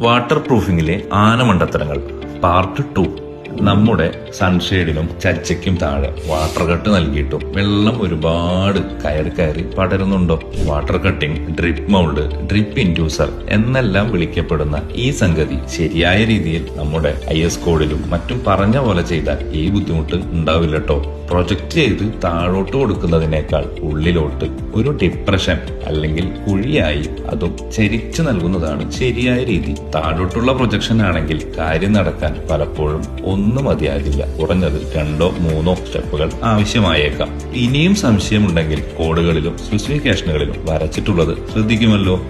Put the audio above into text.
Water പ്രൂഫിംഗിലെ ആന മണ്ടത്തരങ്ങൾ part two. നമ്മുടെ സൺഷെയ്ഡിലും ചർച്ചയ്ക്കും താഴെ വാട്ടർ കട്ട് നൽകിയിട്ടും വെള്ളം ഒരുപാട് കയറി കയറി പടരുന്നുണ്ടോ? Water cutting drip mount drip inducer എന്നെല്ലാം വിളിക്കപ്പെടുന്ന ഈ സംഗതി ശരിയായ രീതിയിൽ നമ്മുടെ ഐ എസ് കോഡിലും മറ്റും പറഞ്ഞ പോലെ ചെയ്താൽ ഈ ബുദ്ധിമുട്ട് ഉണ്ടാവില്ല കേട്ടോ പ്രൊജക്ട് ചെയ്ത് താഴോട്ട് കൊടുക്കുന്നതിനേക്കാൾ ഉള്ളിലോട്ട് ഒരു ഡിപ്രഷൻ അല്ലെങ്കിൽ കുഴിയായി അതും ചരിച്ചു നൽകുന്നതാണ് ശരിയായ രീതി. താഴോട്ടുള്ള പ്രൊജക്ഷൻ ആണെങ്കിൽ കാര്യം നടക്കാൻ പലപ്പോഴും ഒന്നും മതിയാകില്ല. കുറഞ്ഞത് രണ്ടോ മൂന്നോ സ്റ്റെപ്പുകൾ ആവശ്യമായേക്കാം. ഇനിയും സംശയമുണ്ടെങ്കിൽ കോഡുകളിലും സ്പെസിഫിക്കേഷനുകളിലും വരച്ചിട്ടുള്ളത് ശ്രദ്ധിക്കുമല്ലോ.